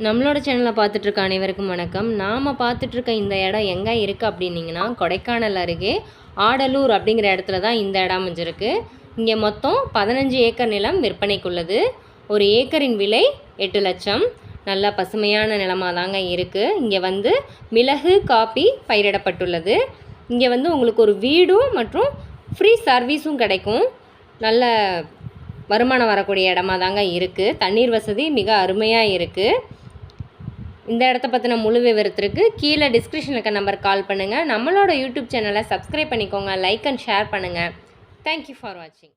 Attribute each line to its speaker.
Speaker 1: நம்மளோட சேனலை பார்த்துட்ருக்க அனைவருக்கும் வணக்கம். நாம் பார்த்துட்ருக்க இந்த இடம் எங்கே இருக்குது அப்படின்னிங்கன்னா கொடைக்கானல் அருகே ஆடலூர் அப்படிங்கிற இடத்துல தான் இந்த இடம் அமைஞ்சிருக்கு. இங்கே மொத்தம் பதினஞ்சு ஏக்கர் நிலம் விற்பனைக்குள்ளது. ஒரு ஏக்கரின் விலை எட்டு லட்சம். நல்ல பசுமையான நிலமாக தாங்க இருக்குது இங்கே வந்து மிளகு காப்பி பயிரிடப்பட்டுள்ளது. இங்கே வந்து உங்களுக்கு ஒரு வீடும் மற்றும் ஃப்ரீ சர்வீஸும் கிடைக்கும். நல்ல வருமானம் வரக்கூடிய இடமா தாங்க இருக்குது தண்ணீர் வசதி மிக அருமையாக இருக்குது இந்த இடத்த பற்றின முழு விவரத்திற்கு கீழே டிஸ்கிரிப்ஷனில் இருக்க நம்பர் கால் பண்ணுங்கள் நம்மளோட யூடியூப் சேனலை சப்ஸ்கிரைப் பண்ணிக்கோங்க. லைக் அண்ட் ஷேர் பண்ணுங்கள் தேங்க்யூ ஃபார் வாட்சிங்